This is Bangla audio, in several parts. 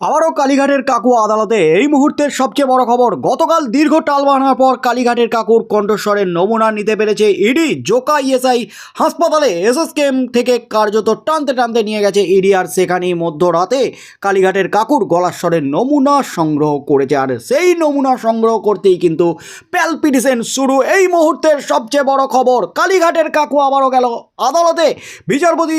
আবারও কালীঘাটের কাকু আদালতে এই মুহূর্তের সবচেয়ে বড় খবর, গতকাল দীর্ঘ টালবাহানার পর কালীঘাটের কাকুর কণ্ঠস্বরের নমুনা নিতে পেরেছে ইডি। জোকা ইএসআই হাসপাতালে এসএসকেএম থেকে কার্যত টানতে টানতে নিয়ে গেছে ইডি আর সেখানেই মধ্যরাতে কালীঘাটের কাকুর গলার স্বরের নমুনা সংগ্রহ করেছে। আর সেই নমুনা সংগ্রহ করতেই কিন্তু প্যালপিটিশন শুরু। এই মুহূর্তের সবচেয়ে বড় খবর, কালীঘাটের কাকু আবারও গেল। আদালতে বিচারপতি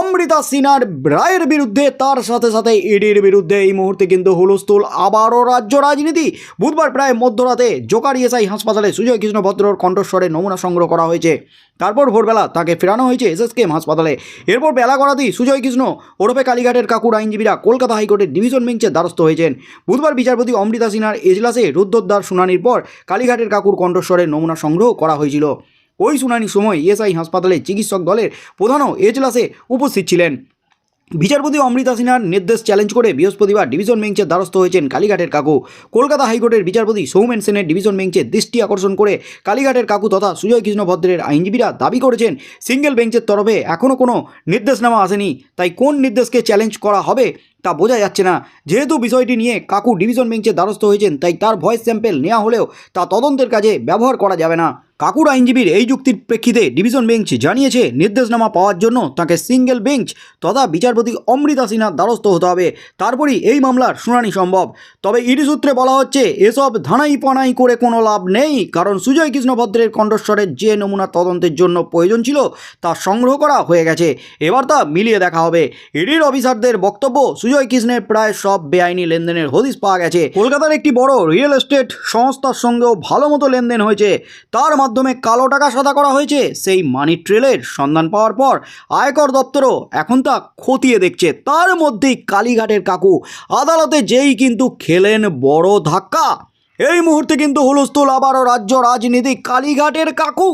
অমৃতা সিনহার রায়ের বিরুদ্ধে তার সাথে সাথে ইডির বিরুদ্ধে এই মুহূর্তে কিন্তু হুলস্থুল। আবারও রাজ্য রাজনীতি। বুধবার প্রায় মধ্যরাতে জোকার ইএসআই হাসপাতালে সুজয় কৃষ্ণ ভদ্রর কণ্ঠস্বরে নমুনা সংগ্রহ করা হয়েছে। তারপর ভোরবেলা তাকে ফেরানো হয়েছে এসএসকেএম হাসপাতালে। এরপর বেলা গড়াতেই সুজয় কৃষ্ণ ওরফে কালীঘাটের কাকুর আইনজীবীরা কলকাতা হাইকোর্টের ডিভিশন বেঞ্চের দ্বারস্থ হয়েছেন। বুধবার বিচারপতি অমৃতা সিনহার এজলাসে রুদ্ধদ্বার শুনানির পর কালীঘাটের কাকুর কণ্ঠস্বরের নমুনা সংগ্রহ করা হয়েছিল। ওই শুনানির সময় ইএসআই হাসপাতালে চিকিৎসক দলের প্রধানও এজলাসে উপস্থিত ছিলেন। বিচারপতি অমৃতা সিনহার নির্দেশ চ্যালেঞ্জ করে বৃহস্পতিবার ডিভিশন বেঞ্চের দ্বারস্থ হয়েছেন কালীঘাটের কাকু। কলকাতা হাইকোর্টের বিচারপতি সৌমেন সেনের ডিভিশন বেঞ্চে দৃষ্টি আকর্ষণ করে কালীঘাটের কাকু তথা সুজয় কৃষ্ণ ভদ্রের আইনজীবীরা দাবি করেছেন সিঙ্গেল বেঞ্চের তরফে এখনও কোনো নির্দেশনামা আসেনি। তাই কোন নির্দেশকে চ্যালেঞ্জ করা হবে তা বোঝা যাচ্ছে না। যেহেতু বিষয়টি নিয়ে কাকু ডিভিশন বেঞ্চে দ্বারস্থ হয়েছেন, তাই তার ভয়েস স্যাম্পেল নেওয়া হলেও তা তদন্তের কাজে ব্যবহার করা যাবে না। কাকুর আইনজীবীর এই যুক্তির প্রেক্ষিতে ডিভিশন বেঞ্চ জানিয়েছে, নির্দেশনামা পাওয়ার জন্য তাকে সিঙ্গেল বেঞ্চ তথা বিচারপতি অমৃতা সিনহার দ্বারস্থ হতে হবে। তারপরই এই মামলার শুনানি সম্ভব। তবে ইডি সূত্রে বলা হচ্ছে, এসব ধানাই পানাই করে কোনো লাভ নেই, কারণ সুজয় কৃষ্ণ ভদ্রের কণ্ঠস্বরের যে নমুনা তদন্তের জন্য প্রয়োজন ছিল, তা সংগ্রহ করা হয়ে গেছে। এবার তা মিলিয়ে দেখা হবে। ইডির অফিসারদের বক্তব্য সুজয় কৃষ্ণের প্রায় সব বেআইনি লেনদেনের হদিস পাওয়া গেছে। কলকাতার একটি বড় রিয়েল এস্টেট সংস্থার সঙ্গেও ভালো মতো লেনদেন হয়েছে। তার মাধ্যমে কালো টাকা সাদা করা হয়েছে। সেই মানি ট্রেলের সন্ধান পাওয়ার পর আয়কর দপ্তরও এখন তা খতিয়ে দেখছে। তার মধ্যেই কালীঘাটের কাকু আদালতে যেই কিন্তু খেলেন বড় ধাক্কা। এই মুহূর্তে কিন্তু হুলস্থুল আবারও রাজ্য রাজনীতি কালীঘাটের কাকু।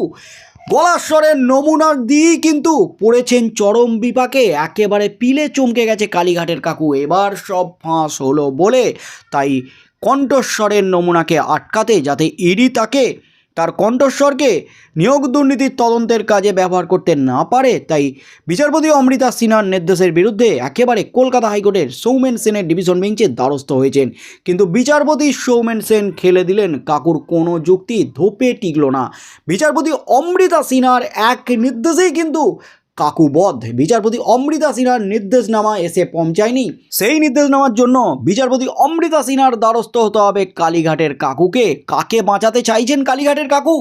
গলাস্বরের নমুনার দিয়েই কিন্তু পড়েছেন চরম বিপাকে। একেবারে পিলে চমকে গেছে কালীঘাটের কাকু। এবার সব ফাঁস হলো বলে তাই কণ্ঠস্বরের নমুনাকে আটকাতে যাতে ইডি তাকে তার কণ্ঠস্বরকে নিয়োগ দুর্নীতির তদন্তের কাজে ব্যবহার করতে না পারে, তাই বিচারপতি অমৃতা সিনহার নির্দেশের বিরুদ্ধে একেবারে কলকাতা হাইকোর্টের সৌমেন সেনের ডিভিশন বেঞ্চে দ্বারস্থ হয়েছেন। কিন্তু বিচারপতি সৌমেন সেন খেলে দিলেন কাকুর কোনো যুক্তি, ধোপে টিকল না। বিচারপতি অমৃতা সিনহার এক নির্দেশেই কিন্তু কাকু বধ। বিচারপতি অমৃতা সিনহার নির্দেশনামা এসে পৌঁছায়নি। সেই নির্দেশনামার জন্য বিচারপতি অমৃতা সিনহার দ্বারস্থ হতে হবে কালীঘাটের কাকুকে। কাকে বাঁচাতে চাইছেন কালীঘাটের কাকু?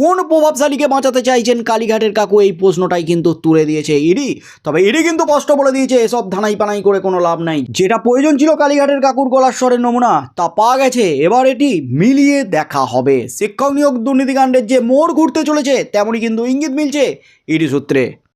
কোন প্রভাবশালীকে বাঁচাতে চাইছেন কালীঘাটের কাকু? এই প্রশ্নটাই কিন্তু তুলে দিয়েছে ইডি। তবে ইডি কিন্তু স্পষ্ট বলে দিয়েছে, এসব ধানাই পানাই করে কোনো লাভ নাই। যেটা প্রয়োজন ছিল কালীঘাটের কাকুর গলার স্বরের নমুনা, তা পাওয়া গেছে। এবার এটি মিলিয়ে দেখা হবে। শিক্ষক নিয়োগ দুর্নীতিকাণ্ডের যে মোড় ঘুরতে চলেছে, তেমনই কিন্তু ইঙ্গিত মিলছে ইডি সূত্রে।